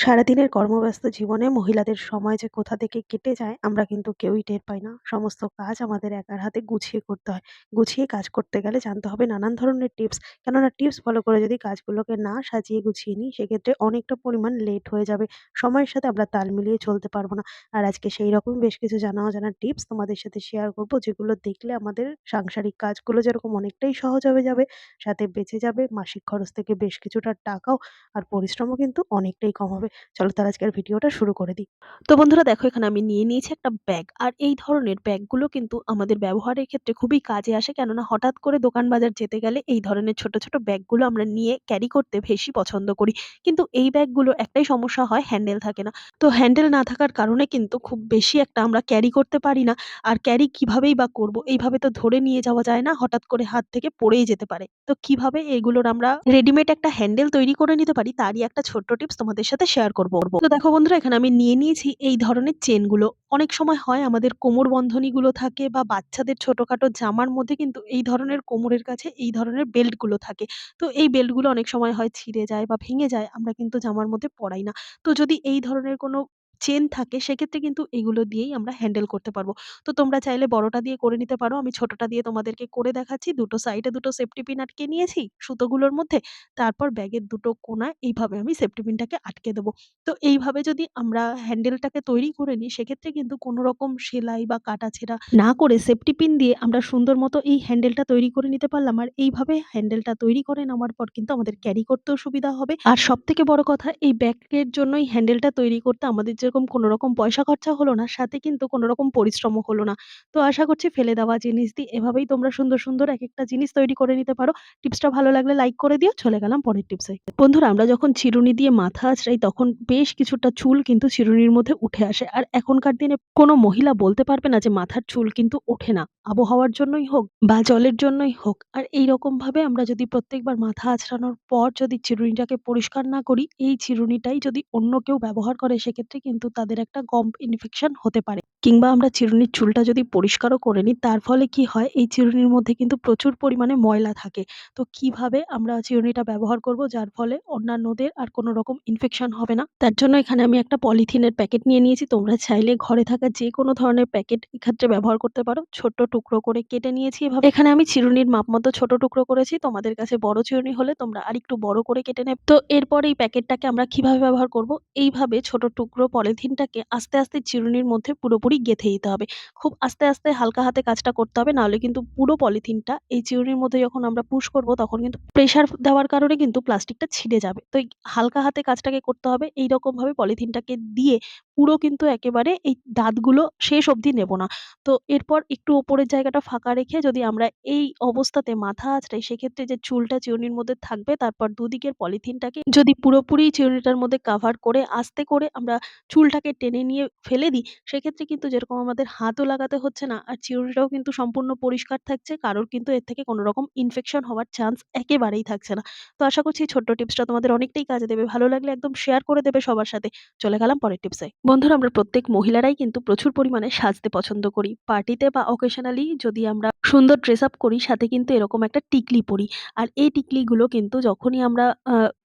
সারাদিনের কর্মব্যস্ত জীবনে মহিলাদের সময় যে কোথা থেকে কেটে যায় আমরা কিন্তু কেউই টের পাই না। সমস্ত কাজ আমাদের একার হাতে গুছিয়ে করতে হয়। গুছিয়ে কাজ করতে গেলে জানতে হবে নানান ধরনের টিপস। কেননা টিপস ফলো করে যদি কাজগুলোকে না সাজিয়ে গুছিয়ে নিই সেক্ষেত্রে অনেকটা পরিমাণ লেট হয়ে যাবে। সময়ের সাথে আমরা তাল মিলিয়ে চলতে পারব না। আর আজকে সেই রকম বেশ কিছু জানা অজানা টিপস তোমাদের সাথে শেয়ার করব যেগুলো দেখলে আমাদের সাংসারিক কাজগুলো যেরকম অনেকটাই সহজ হয়ে যাবে, সাথে বেঁচে যাবে মাসিক খরচ থেকে বেশ কিছুটা টাকাও আর পরিশ্রমও কিন্তু অনেকটাই কম হবে। চলো তার আজকের ভিডিওটা শুরু করে দিই। তো বন্ধুরা দেখো এখানে আমি নিয়ে নিয়েছি একটা ব্যাগ। আর এই ধরনের ব্যাগগুলো কিন্তু আমাদের ব্যবহারের ক্ষেত্রে খুবই কাজে আসে। কেননা হঠাৎ করে দোকান বাজার যেতে গেলে এই ধরনের ছোট, ছোট ব্যাগগুলো আমরা নিয়ে ক্যারি করতে বেশি পছন্দ করি। কিন্তু এই ব্যাগগুলোর একটাই সমস্যা হয় হ্যান্ডেল থাকে না। তো হ্যান্ডেল না থাকার কারণে কিন্তু খুব বেশি একটা আমরা ক্যারি করতে পারি না। আর ক্যারি কিভাবেই বা করব? এইভাবে তো ধরে নিয়ে যাওয়া যায় না। হঠাৎ করে হাত থেকে পড়েই যেতে পারে। তো কীভাবে এগুলোর আমরা রেডিমেড একটা হ্যান্ডেল তৈরি করে নিতে পারি তারই একটা ছোট্ট টিপস তোমাদের সাথে করব। তো দেখো বন্ধুরা, এখানে আমি নিয়ে নিয়েছি এই ধরনের চেনগুলো। অনেক সময় হয় আমাদের কোমর বন্ধনীগুলো থাকে বা বাচ্চাদের ছোটখাটো জামার মধ্যে কিন্তু এই ধরনের কোমরের কাছে এই ধরনের বেল্টগুলো থাকে। তো এই বেল্টগুলো অনেক সময় হয় ছিঁড়ে যায় বা ভেঙে যায়। আমরা কিন্তু জামার মধ্যে পড়াই না। তো যদি এই ধরনের কোনো চেন থাকে, সেক্ষেত্রে কিন্তু এগুলো দিয়েই আমরা হ্যান্ডেল করতে পারব। তো তোমরা চাইলে বড়টা দিয়ে করে নিতে পারো। আমি ছোটটা দিয়ে তোমাদেরকে করে দেখাচ্ছি। দুটো সাইডে দুটো সেফটি পিন আটকে নিয়েছি সুতোগুলোর মধ্যে। তারপর ব্যাগের দুটো কোণায় এইভাবে আমি সেফটি পিনটাকে আটকে দেবো। তো এইভাবে যদি আমরা হ্যান্ডেলটাকে তৈরি করে নিই, সেক্ষেত্রে কিন্তু কোনো রকম সেলাই বা কাটা ছেঁড়া না করে সেফটি পিন দিয়ে আমরা সুন্দর মতো এই হ্যান্ডেলটা তৈরি করে নিতে পারলাম। আর এইভাবে হ্যান্ডেলটা তৈরি করে নেওয়ার পর কিন্তু আমাদের ক্যারি করতেও সুবিধা হবে। আর সব থেকে বড় কথা, এই ব্যাগের জন্যই হ্যান্ডেলটা তৈরি করতে আমাদের যেরকম কোনো রকম পয়সা খরচা হলো না, সাথে কিন্তু কোনো রকম পরিশ্রমও হলো না। তো আশা করছি ফেলে দেওয়া জিনিস দিয়ে এভাবেই তোমরা সুন্দর, সুন্দর একেকটা জিনিস তৈরি করে নিতে পারো। টিপসটা ভালো লাগলে লাইক করে দিও। চলে গেলাম পরের টিপসে। বন্ধুরা আমরা যখন চিরুনি দিয়ে মাথা আঁচড়াই তখন বেশ কিছুটা চুল কিন্তু চিরুনির মধ্যে উঠে আসে। আর এখনকার দিনে কোনো মহিলা বলতে পারবে না যে মাথার চুল কিন্তু ওঠে না। আবহাওয়ার জন্যই হোক বা জলের জন্যই হোক। আর এইরকমভাবে আমরা যদি প্রত্যেকবার মাথা আঁচড়ানোর পর যদি চিরুনিটাকে পরিষ্কার না করি, এই চিরুনিটাই যদি অন্য কেউ ব্যবহার করে সেক্ষেত্রে কিন্তু তাদের একটা গম ইনফেকশন হতে পারে। কিংবা আমরা চিরুনির চুলটা যদি পরিষ্কারও করে নিই তার ফলে কি হয় এই চিরুনির মধ্যে কিন্তু প্রচুর পরিমাণে ময়লা থাকে। তো কীভাবে আমরা চিরুনিটা ব্যবহার করব যার ফলে অন্যান্যদের আর কোনো রকম ইনফেকশন হবে না। তার জন্য এখানে আমি একটা পলিথিনের প্যাকেট নিয়ে নিয়েছি। তোমরা চাইলে ঘরে থাকা যেকোনো ধরনের প্যাকেট এক্ষেত্রে ব্যবহার করতে পারো। ছোট্ট টুকরো করে কেটে নিয়েছি এভাবে। এখানে আমি চিরুনির মাপ মতো ছোট টুকরো করেছি। তোমাদের কাছে বড় চিরুনি হলে তোমরা আর একটু বড় করে কেটে নেবে। তো এরপর এই প্যাকেটটাকে আমরা কীভাবে ব্যবহার করব? এইভাবে ছোট টুকরো পলিথিনটাকে আস্তে, আস্তে চিরুনির মধ্যে পুরোপুরি গেঁথে দিতে হবে। খুব আস্তে, আস্তে হালকা হাতে কাজটা করতে হবে। নাহলে কিন্তু পুরো পলিথিনটা এই চিউরির মধ্যে যখন আমরা পুশ করব তখন কিন্তু প্রেশার দেওয়ার কারণে কিন্তু প্লাস্টিকটা ছিঁড়ে যাবে। তো হালকা হাতে কাজটাকে করতে হবে। এইরকমভাবে পলিথিনটাকে দিয়ে পুরো কিন্তু একেবারে এই দাঁতগুলো শেষ অবধি নেব না। তো এরপর একটু ওপরের জায়গাটা ফাঁকা রেখে যদি আমরা এই অবস্থাতে মাথা আঁচড়াই সেক্ষেত্রে যে চুলটা চিরুনির মধ্যে থাকবে, তারপর দুদিকের পলিথিনটাকে যদি পুরোপুরি চিরুনিটার মধ্যে কাভার করে, আস্তে করে আমরা চুলটাকে টেনে নিয়ে ফেলে দিই, সেক্ষেত্রে কিন্তু যেরকম আমাদের হাতও লাগাতে হচ্ছে না, আর চিরুনিটাও কিন্তু সম্পূর্ণ পরিষ্কার থাকছে। কারোর কিন্তু এর থেকে কোনো রকম ইনফেকশন হওয়ার চান্স একেবারেই থাকছে না। তো আশা করছি ছোট্ট টিপসটা তোমাদের অনেকটাই কাজে দেবে। ভালো লাগলে একদম শেয়ার করে দেবে সবার সাথে। চলে গেলাম পরের টিপসে। বন্ধুরা, আমরা প্রত্যেক মহিলারাই কিন্তু প্রচুর পরিমাণে সাজতে পছন্দ করি। পার্টিতে বা অকেশনালি যদি আমরা সুন্দর ড্রেস আপ করি, সাথে কিন্তু এরকম একটা টিকলি পরি। আর এই টিকলিগুলো কিন্তু যখনই আমরা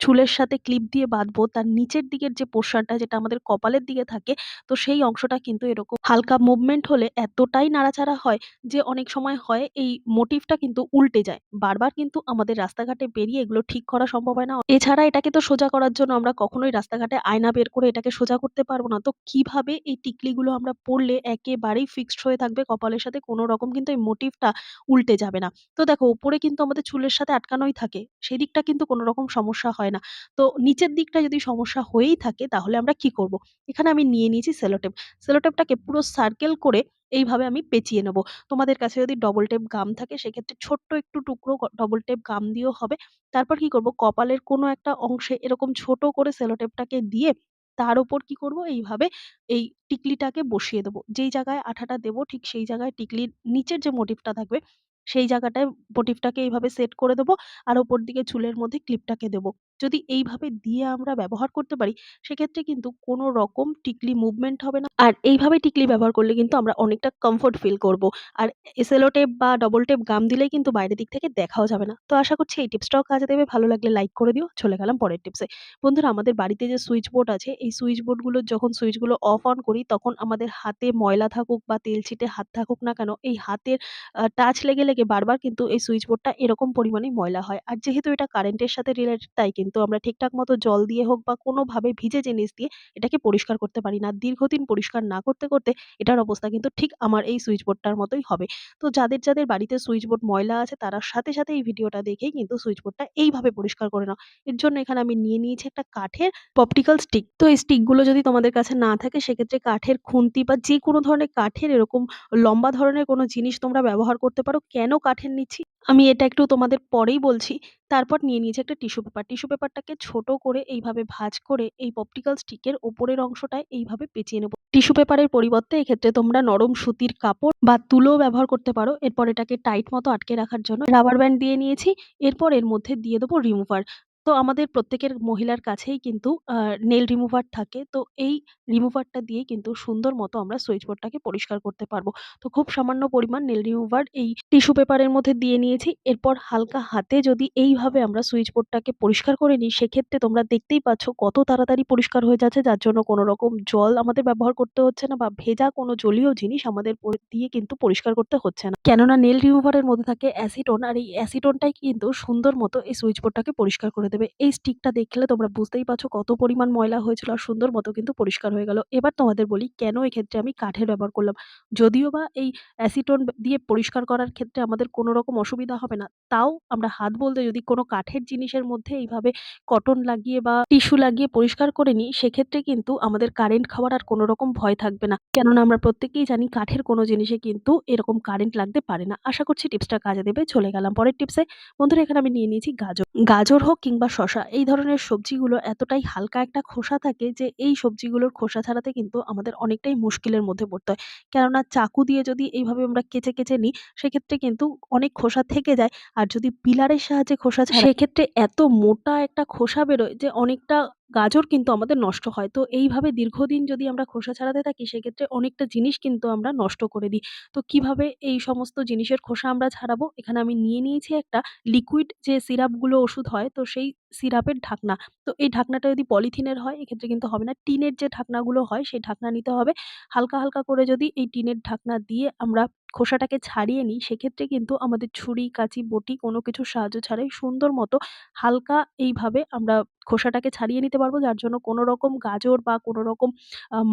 চুলের সাথে ক্লিপ দিয়ে বাঁধবো, তার নিচের দিকের যে পোরশনটা যেটা আমাদের কপালের দিকে থাকে, তো সেই অংশটা কিন্তু এরকম হালকা মুভমেন্ট হলে এতটাই নাড়াচাড়া হয় যে অনেক সময় হয় এই মোটিভটা কিন্তু উল্টে যায়। বারবার কিন্তু আমাদের রাস্তাঘাটে বেরিয়ে এগুলো ঠিক করা সম্ভব হয় না। এছাড়া এটাকে তো সোজা করার জন্য আমরা কখনোই রাস্তাঘাটে আয়না বের করে এটাকে সোজা করতে পারব না। তো কীভাবে এই টিকলিগুলো আমরা পরলে একেবারেই ফিক্সড হয়ে থাকবে কপালের সাথে কোনো রকম কিন্তু এই মোটিভটা উল্টে যাবে না। তো দেখো, উপরে কিন্তু আমাদের চুলের সাথে আটকানোই থাকে। সেদিকটা কিন্তু কোনো রকম সমস্যা হয় না। তো নিচের দিকটা যদি সমস্যা হয়েই থাকে তাহলে আমরা কি করব? এখানে আমি নিয়ে নিয়েছি সেলোটেপ। সেলোটেপটাকে পুরো সার্কেল করে এইভাবে আমি পেঁচিয়ে নেব। তোমাদের কাছে যদি ডবল টেপ গাম থাকে সেক্ষেত্রে ছোট্ট একটু টুকরো ডবল টেপ গাম দিয়েও হবে। তারপর কি করব? কপালের কোনো একটা অংশে এরকম ছোট করে সেলোটেপটাকে দিয়ে তার উপর কি করব? এইভাবে এই টিকলিটাকে বসিয়ে দেবো যেই জায়গায় আঠাটা দেব ঠিক সেই জায়গায় টিকলির নিচের যে মোটিভটা থাকবে সেই জায়গাটায় মোটিভটাকে এইভাবে সেট করে দেবো আর ওপর দিকে চুলের মধ্যে ক্লিপটাকে দেব। যদি এইভাবে দিয়ে আমরা ব্যবহার করতে পারি সেক্ষেত্রে কিন্তু কোনো রকম টিকলি মুভমেন্ট হবে না। আর এইভাবে টিকলি ব্যবহার করলে কিন্তু আমরা অনেকটা কমফোর্ট ফিল করব। আর এ সেলো টেপ বা ডবল টেপ গাম দিলেই কিন্তু বাইরের দিক থেকে দেখাও যাবে না। তো আশা করছি এই টিপসটাও কাজে দেবে। ভালো লাগলে লাইক করে দিও। চলে গেলাম পরের টিপসে। বন্ধুরা আমাদের বাড়িতে যে সুইচ বোর্ড আছে, এই সুইচ বোর্ডগুলোর যখন সুইচগুলো অফ অন করি তখন আমাদের হাতে ময়লা থাকুক বা তেল ছিটে হাত থাকুক না কেন, এই হাতের টাচ লেগে, লেগে বারবার কিন্তু এই সুইচ বোর্ডটা এরকম পরিমাণে ময়লা হয়। আর যেহেতু এটা কারেন্টের সাথে রিলেটেড তাই কিন্তু আমরা ঠিকঠাক মতো জল দিয়ে হোক বা কোনোভাবে ভিজে জিনিস দিয়ে এটাকে পরিষ্কার করতে পারি না। দীর্ঘদিন পরিষ্কার না করতে, করতে এটার অবস্থা কিন্তু ঠিক আমার এই সুইচ বোর্ডটার মতোই হবে। তো যাদের, যাদের বাড়িতে সুইচ বোর্ড ময়লা আছে তারা সাথে, সাথে এই ভিডিওটা দেখেই কিন্তু সুইচ বোর্ডটা এইভাবে পরিষ্কার করে নাও। এর জন্য এখানে আমি নিয়ে নিয়েছি একটা কাঠের পপটিক্যাল স্টিক। তো এই স্টিকগুলো যদি তোমাদের কাছে না থাকে সেক্ষেত্রে কাঠের খুন্তি বা যেকোনো ধরনের কাঠের এরকম লম্বা ধরনের কোনো জিনিস তোমরা ব্যবহার করতে পারো। কেন কাঠের নিচ্ছি? আমি এটা একটু তোমাদের পরেই বলছি। তারপর নিয়ে নিয়েছি একটা টিস্যু পেপার। টিস্যু পেপারটাকে ছোট করে এইভাবে ভাজ করে এই পপটিক্যাল স্টিকের ওপরের অংশটায় এইভাবে পেঁচিয়ে নেব টিস্যু পেপারের পরিবর্তে এক্ষেত্রে তোমরা নরম সুতির কাপড় বা তুলো ব্যবহার করতে পারো। এরপর এটাকে টাইট মতো আটকে রাখার জন্য রাবার ব্যান্ড দিয়ে নিয়েছি। এরপর এর মধ্যে দিয়ে দেবো রিমুভার। তো আমাদের প্রত্যেকের মহিলার কাছেই কিন্তু আ নেইল রিমুভার থাকে। তো এই রিমুভারটা দিয়েই কিন্তু সুন্দর মতো আমরা সুইচ বোর্ডটাকে পরিষ্কার করতে পারব। তো খুব সামান্য পরিমাণ নেল রিমুভার এই টিস্যু পেপারের মধ্যে দিয়ে নিয়েছি। এরপর হালকা হাতে যদি এইভাবে আমরা সুইচ বোর্ডটাকে পরিষ্কার করে নিই, সেক্ষেত্রে তোমরা দেখতেই পাচ্ছ কত তাড়াতাড়ি পরিষ্কার হয়ে যাচ্ছে। যার জন্য কোনো রকম জল আমাদের ব্যবহার করতে হচ্ছে না বা ভেজা কোনো জলীয় জিনিস আমাদের দিয়ে কিন্তু পরিষ্কার করতে হচ্ছে না। কেননা নেইল রিমুভারের মধ্যে থাকে অ্যাসিটন আর এই অ্যাসিটনটাই কিন্তু সুন্দর মতো এই সুইচ বোর্ডটাকে পরিষ্কার করে দেবে। এই স্টিকটা দেখলে তোমরা বুঝতেই পারছ কত পরিমাণ ময়লা হয়েছিল আর সুন্দর মতো কিন্তু পরিষ্কার হয়ে গেল। এবার তোমাদের বলি কেন এক্ষেত্রে আমি কাঠের ব্যবহার করলাম। যদিও বা এই অ্যাসিটন দিয়ে পরিষ্কার করার ক্ষেত্রে আমাদের কোনো রকম অসুবিধা হবে না। তাও আমরা হাত বলতে যদি কোনো কাঠের জিনিসের মধ্যে এইভাবে কটন লাগিয়ে বা টিস্যু লাগিয়ে পরিষ্কার করে নিই, সেক্ষেত্রে কিন্তু আমাদের কারেন্ট খাওয়ার আর কোনো রকম ভয় থাকবে না। কেননা আমরা প্রত্যেকেই জানি কাঠের কোনো জিনিসে কিন্তু এরকম কারেন্ট লাগতে পারে না। আশা করছি টিপসটা কাজে দেবে। চলে গেলাম পরের টিপসে। বন্ধুরা এখানে আমি নিয়ে নিয়েছি গাজর। গাজর হোক কিংবা শসা এই ধরনের সবজিগুলো এতটাই হালকা একটা খোসা থাকে যে এই সবজিগুলোর খোসা ছাড়াতে কিন্তু আমাদের অনেকটাই মুশকিলের মধ্যে পড়তে হয়। কেননা চাকু দিয়ে যদি এইভাবে আমরা কেচে, কেচে নিই সেক্ষেত্রে কিন্তু অনেক খোসা থেকে যায়। আর যদি পিলারের সাহায্যে খোসা ছাড়া সেক্ষেত্রে এত মোটা একটা খোসা বেরোয় যে অনেকটা গাজর কিন্তু আমাদের নষ্ট হয়। তো এইভাবে দীর্ঘদিন যদি আমরা খোসা ছাড়াতে থাকি, সেক্ষেত্রে অনেকটা জিনিস কিন্তু আমরা নষ্ট করে দিই। তো কীভাবে এই সমস্ত জিনিসের খোসা আমরা ছাড়াবো? এখানে আমি নিয়ে নিয়েছি একটা লিকুইড যে সিরাপগুলো ওষুধ হয়, তো সেই সিরাপের ঢাকনা। তো এই ঢাকনাটা যদি পলিথিনের হয় এক্ষেত্রে কিন্তু হবে না। টিনের যে ঢাকনাগুলো হয় সেই ঢাকনা নিতে হবে। হালকা, হালকা করে যদি এই টিনের ঢাকনা দিয়ে আমরা খোসাটাকে ছাড়িয়ে নিই সেক্ষেত্রে কিন্তু আমাদের ছুরি, কাঁচি, বটি কোনো কিছুর সাহায্য ছাড়াই সুন্দর মতো হালকা এইভাবে আমরা খোসাটাকে ছাড়িয়ে নিতে পারব। যার জন্য কোনো রকম গাজর বা কোনো রকম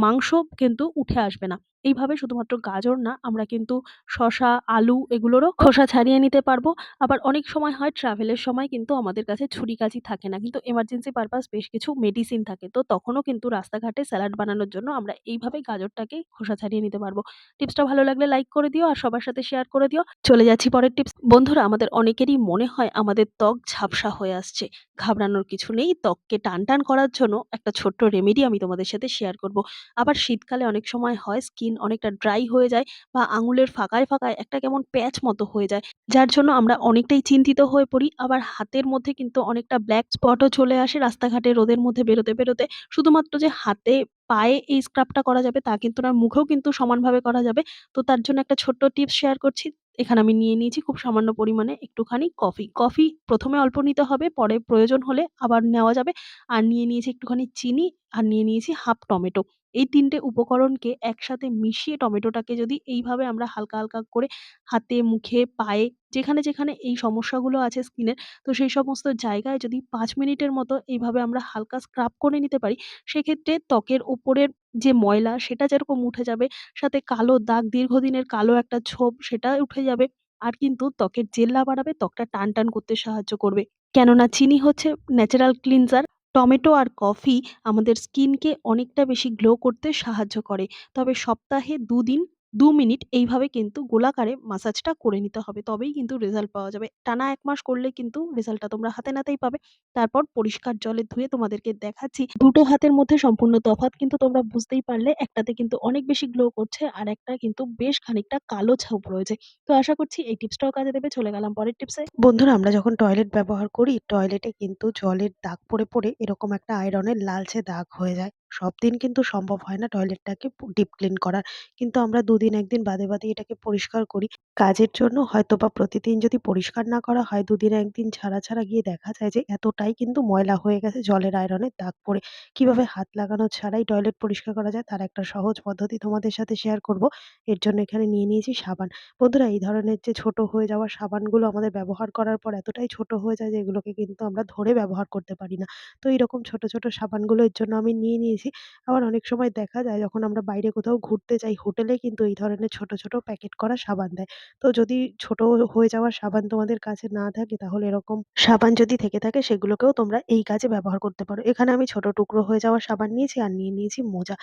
মাংস কিন্তু উঠে আসবে না। এইভাবে শুধুমাত্র গাজর না আমরা কিন্তু শসা, আলু এগুলোরও খোসা ছাড়িয়ে নিতে পারব। আবার অনেক সময় হয় ট্রাভেলের সময় কিন্তু আমাদের কাছে ছুরি কাঁচি থাকে না। কিন্তু এমার্জেন্সি পারপাস বেশ কিছু মেডিসিন থাকে। তো তখনও কিন্তু রাস্তাঘাটে স্যালাড বানানোর জন্য আমরা এইভাবে গাজরটাকে খোসা ছাড়িয়ে নিতে পারব। টিপসটা ভালো লাগলে লাইক করে দিও আর সবার সাথে শেয়ার করে দিও। চলে যাচ্ছি পরের টিপস। বন্ধুরা আমাদের অনেকেরই মনে হয় আমাদের ত্বক ঝাপসা হয়ে আসছে। ঘাবড়ানোর কিছু নেই। ত্বককে টান, টান করার জন্য একটা ছোট্ট রেমেডি আমি তোমাদের সাথে শেয়ার করব। আবার শীতকালে অনেক সময় হয় স্কিন অনেকটা ড্রাই হয়ে যায় বা আঙুলের ফাঁকায়, ফাঁকায় একটা কেমন প্যাচ মতো হয়ে যায়। যার জন্য আমরা অনেকটাই চিন্তিত হয়ে পড়ি। আবার হাতের মধ্যে কিন্তু অনেকটা ব্লাক স্পটও চলে আসে রাস্তাঘাটে রোদের মধ্যে বেরোতে, বেরোতে। শুধুমাত্র যে হাতে, পায়ে এই স্ক্রাবটা করা যাবে তা কিন্তু না, মুখেও কিন্তু সমানভাবে করা যাবে। তো তার জন্য একটা ছোট্ট টিপস শেয়ার করছি। এখানে আমি নিয়ে নিয়েছি খুব সামান্য পরিমাণে একটুখানি কফি। কফি প্রথমে অল্প নিতে হবে, পরে প্রয়োজন হলে আবার নেওয়া যাবে। আর নিয়ে নিয়েছি একটুখানি চিনি আর নিয়ে নিয়েছি হাফ টমেটো। এই তিনটে উপকরণকে একসাথে মিশিয়ে টমেটোটাকে যদি এইভাবে আমরা হালকা, হালকা করে হাতে, মুখে, পায়ে যেখানে, যেখানে এই সমস্যাগুলো আছে স্কিনের তো সেই সমস্ত জায়গায় যদি ৫ মিনিটের মতো এইভাবে আমরা হালকা স্ক্রাব করে নিতে পারি, সেক্ষেত্রে ত্বকের উপরের যে ময়লা সেটা যেরকম উঠে যাবে, সাথে কালো দাগ দীর্ঘদিনের কালো একটা ছোপ সেটা উঠে যাবে। আর কিন্তু ত্বকের জেল্লা বাড়াবে, ত্বকটা টান, টান করতে সাহায্য করবে। কেননা চিনি হচ্ছে ন্যাচারাল ক্লিনজার। টমেটো আর কফি আমাদের স্কিনকে অনেকটা বেশি গ্লো করতে সাহায্য করে। তবে সপ্তাহে ২ ২ মিনিট এইভাবে কিন্তু গোলাকারে মাসাজটা করে নিতে হবে। তবেই কিন্তু রেজাল্ট পাওয়া যাবে। টানা এক মাস করলে কিন্তু রেজাল্টটা তোমরা হাতে নাতেই পাবে। তারপর পরিষ্কার জলে ধুয়ে তোমাদেরকে দেখাচ্ছি। দুটো হাতের মধ্যে সম্পূর্ণ তফাৎ কিন্তু তোমরা বুঝতেই পারলে। একটাতে কিন্তু অনেক বেশি গ্লো করছে আর একটা কিন্তু বেশ খানিকটা কালো ছাপ রয়েছে। তো আশা করছি এই টিপসটাও কাজে দেবে। চলে গেলাম পরের টিপসে। বন্ধুরা আমরা যখন টয়লেট ব্যবহার করি, টয়লেটে কিন্তু জলের দাগ পড়ে, পড়ে এরকম একটা আয়রনের লালচে দাগ হয়ে যায়। সব দিন কিন্তু সম্ভব হয় না টয়লেটটাকে ডিপ ক্লিন করার। কিন্তু আমরা দুদিন একদিন বাদে, বাদে এটাকে পরিষ্কার করি। কাজের জন্য হয়তো বা প্রতিদিন যদি পরিষ্কার না করা হয়, দুদিন একদিন ছাড়া, ছাড়া গিয়ে দেখা যায় যে এতটাই কিন্তু ময়লা হয়ে গেছে জলের আয়রনের দাগ পড়ে। কীভাবে হাত লাগানো ছাড়াই টয়লেট পরিষ্কার করা যায় তার একটা সহজ পদ্ধতি তোমাদের সাথে শেয়ার করব। এর জন্য এখানে নিয়ে নিয়েছি সাবান। বন্ধুরা এই ধরনের যে ছোট হয়ে যাওয়া সাবানগুলো আমাদের ব্যবহার করার পর এতটাই ছোট হয়ে যায় যে এগুলোকে কিন্তু আমরা ধরে ব্যবহার করতে পারি না। তো এইরকম ছোট, ছোট সাবানগুলো এর জন্য আমি নিয়ে নিয়েছি। আবার অনেক সময় দেখা যায় যখন আমরা বাইরে কোথাও ঘুরতে যাই হোটেলে কিন্তু এই ধরনের ছোট, ছোট প্যাকেট করা সাবান দেয়। তো যদি ছোট হয়ে যাওয়া সাবান তোমাদের কাছে না থাকে তাহলে এরকম সাবান যদি থেকে থাকে সেগুলোকেও তোমরা এই কাজে ব্যবহার করতে পারো। এখানে আমি ছোট টুকরো হয়ে যাওয়া সাবান নিয়েছি আর নিয়ে নিয়েছি মোজা।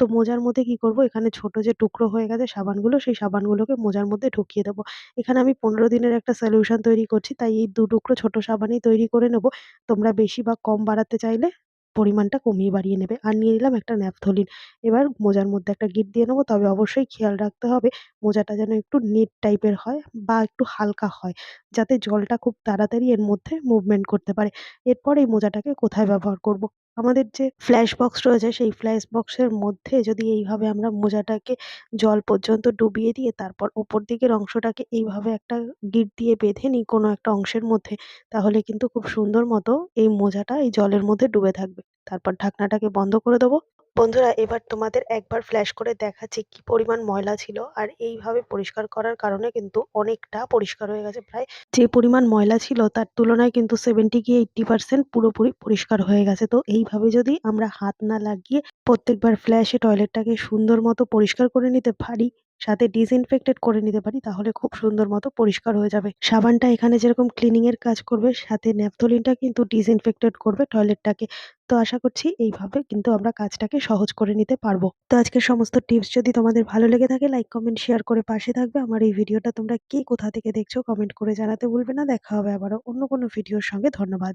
তো মোজার মধ্যে কি করব এখানে ছোট যে টুকরো হয়ে গেছে সাবানগুলো সেই সাবানগুলোকে মোজার মধ্যে ঢুকিয়ে দেবো। এখানে আমি ১৫ দিনের একটা সলিউশন তৈরি করছি তাই এই দু টুকরো ছোট সাবানই তৈরি করে নেব। তোমরা বেশি বা কম বাড়াতে চাইলে পরিমাণটা কমিয়ে বাড়িয়ে নেবে। আর নিয়ে নিলাম একটা ন্যাপথলিন। এবার মোজার মধ্যে একটা গিঁট দিয়ে নেব তবে অবশ্যই খেয়াল রাখতে হবে মোজাটা যেন একটু নেট টাইপের হয় বা একটু হালকা হয়। যাতে জলটা খুব তাড়াতাড়ি এর মধ্যে মুভমেন্ট করতে পারে। এরপর এই মোজাটাকে কোথায় ব্যবহার করব? আমাদের যে ফ্ল্যাশ বক্স রয়েছে, সেই ফ্ল্যাশ বক্সের মধ্যে যদি এইভাবে আমরা মোজাটাকে জল পর্যন্ত ডুবিয়ে দিয়ে তারপর ওপর দিকের অংশটাকে এইভাবে একটা গিঁট দিয়ে বেঁধে নিই কোনো একটা অংশের মধ্যে, তাহলে কিন্তু খুব সুন্দর মতো এই মোজাটা এই জলের মধ্যে ডুবে থাকবে। তারপর ঢাকনাটাকে বন্ধ করে দেবো। বন্ধুরা এবার তোমাদের একবার ফ্ল্যাশ করে দেখাচ্ছি কি পরিমাণ ময়লা ছিল আর এইভাবে পরিষ্কার করার কারণে কিন্তু অনেকটা পরিষ্কার হয়ে গেছে প্রায় যে পরিমাণ ময়লা ছিল তার তুলনায় কিন্তু 70 কি 80% পুরোপুরি পরিষ্কার হয়ে গেছে। তো এইভাবে যদি আমরা হাত না লাগিয়ে প্রত্যেকবার ফ্ল্যাশে টয়লেটটাকে সুন্দর মতো পরিষ্কার করে নিতে পারি, সাথে ডিসইনফেক্টেড করে নিতে পারি তাহলে খুব সুন্দর মতো পরিষ্কার হয়ে যাবে। সাবানটা এখানে যেরকম ক্লিনিং এর কাজ করবে সাথে ন্যাপথলিনটা কিন্তু ডিসইনফেক্টেড করবে টয়লেটটাকে। তো আশা করছি এইভাবে কিন্তু আমরা কাজটাকে সহজ করে নিতে পারব। তো আজকের সমস্ত টিপস যদি তোমাদের ভালো লেগে থাকে লাইক, কমেন্ট, শেয়ার করে পাশে থাকবে। আমার এই ভিডিওটা তোমরা কে কোথা থেকে দেখছ কমেন্ট করে জানাতে ভুলবে না। দেখা হবে আবারও অন্য কোনো ভিডিওর সঙ্গে। ধন্যবাদ।